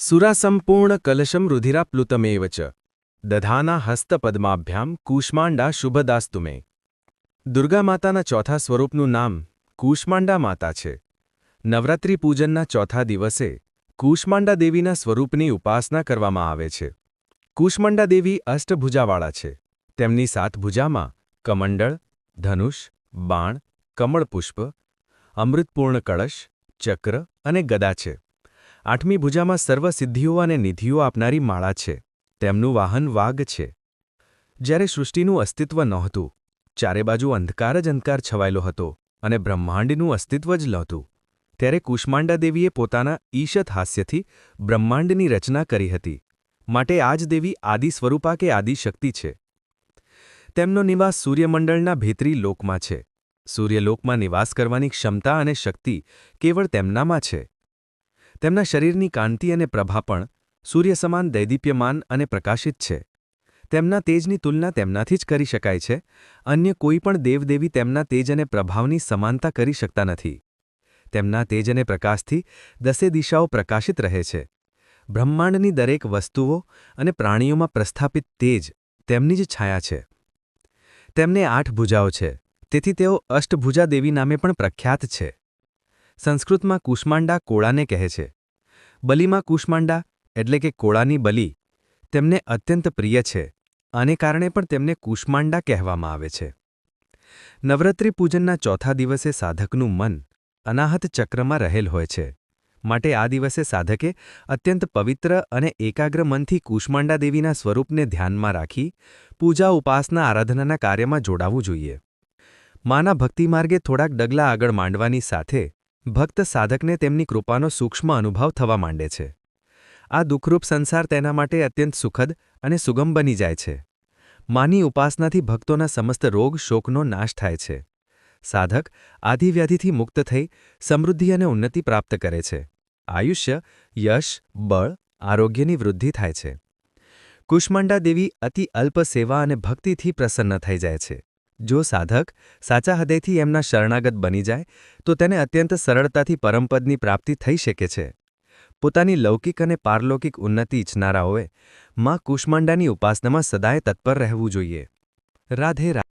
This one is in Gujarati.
સુરાસંપૂર્ણકલશમ રુધિરાપ્લુતમેવ ચ દધાના હસ્તપદ્માભ્યામ કુષ્માંડા શુભદાસ્તુમે દુર્ગા માતાના ચોથા સ્વરૂપનું નામ કુષ્માંડા માતા છે નવરાત્રિ પૂજનના ચોથા દિવસે કુષ્માંડા દેવીના સ્વરૂપની ઉપાસના કરવામાં આવે છે કૂષ્માંડા દેવી અષ્ટભુજાવાળા છે તેમની સાત ભુજામાં કમંડળ ધનુષ બાણ કમળપુષ્પ અમૃતપૂર્ણ કળશ ચક્ર અને ગદા છે આઠમી ભુજામાં સર્વ સિદ્ધિઓ અને નિધિઓ આપનારી માળા છે. તેમનું વાહન વાઘ છે. જ્યારે સૃષ્ટિનું અસ્તિત્વ નહોતું, ચારે બાજુ અંધકાર જ અંધકાર છવાયેલો હતો અને બ્રહ્માંડનું અસ્તિત્વ જ નહોતું, ત્યારે કુષ્માંડા દેવીએ પોતાના ઈશત હાસ્યથી બ્રહ્માંડની રચના કરી હતી. માટે આજ દેવી આદિ સ્વરૂપા કે આદિશક્તિ છે. તેમનો નિવાસ સૂર્યમંડળના ભેતરી લોકમાં છે. સૂર્યલોકમાં નિવાસ કરવાની ક્ષમતા અને શક્તિ કેવળ તેમનામાં છે. તેમના શરીરની કાંતિ અને પ્રભા પણ સૂર્ય સમાન દૈદીપ્યમાન અને પ્રકાશિત છે. તેમના તેજની તુલના તેમનાથી જ કરી શકાય છે, અન્ય કોઈ પણ દેવદેવી તેમના તેજ અને પ્રભાવની સમાનતા કરી શકતા નથી. તેમના તેજ અને પ્રકાશથી દસે દિશાઓ પ્રકાશિત રહે છે. બ્રહ્માંડની દરેક વસ્તુઓ અને પ્રાણીઓમાં પ્રસ્થાપિત તેજ તેમની જ છાયા છે. તેમને આઠ ભુજાઓ છે, તેથી તેઓ અષ્ટભુજા દેવી નામે પણ પ્રખ્યાત છે. સંસ્કૃતમાં કુષ્માંડા કોળાને કહે છે. બલિમાં કુષ્માંડા, એટલે કે કોળાની બલિ, તેમને અત્યંત પ્રિય છે, આને કારણે પણ તેમને કુષ્માંડા કહેવામાં આવે છે. નવરાત્રિ પૂજનના ચોથા દિવસે સાધકનું મન અનાહત ચક્રમાં રહેલ હોય છે. માટે આ દિવસે સાધકે અત્યંત પવિત્ર અને એકાગ્ર મનથી કુષ્માંડા દેવીના સ્વરૂપને ધ્યાનમાં રાખી પૂજા ઉપાસના આરાધનાના કાર્યમાં જોડાવવું જોઈએ. માના ભક્તિમાર્ગે થોડાક ડગલા આગળ માંડવાની સાથે ભક્ત સાધકને તેમની કૃપાનો સૂક્ષ્મ અનુભવ થવા માંડે છે. આ દુઃખરૂપ સંસાર તેના માટે અત્યંત સુખદ અને સુગમ બની જાય છે. માની ઉપાસનાથી ભક્તોના સમસ્ત રોગ, શોકનો નાશ થાય છે. સાધક આધિવ્યાધિથી મુક્ત થઈ સમૃદ્ધિ અને ઉન્નતિ પ્રાપ્ત કરે છે. આયુષ્ય, યશ, બળ, આરોગ્યની વૃદ્ધિ થાય છે. કુષ્માંડા દેવી અતિ અલ્પ સેવા અને ભક્તિથી પ્રસન્ન થઈ જાય છે. જો સાધક સાચા હૃદયથી એમના શરણાગત બની જાય, તો તેને અત્યંત સરળતાથી પરમપદની પ્રાપ્તિ થઈ શકે છે. પોતાની લૌકિક અને પારલૌકિક ઉન્નતિ ઇચ્છનારાઓએ માં કુષ્માંડાની ઉપાસનામાં સદાય તત્પર રહેવું જોઈએ. રાધે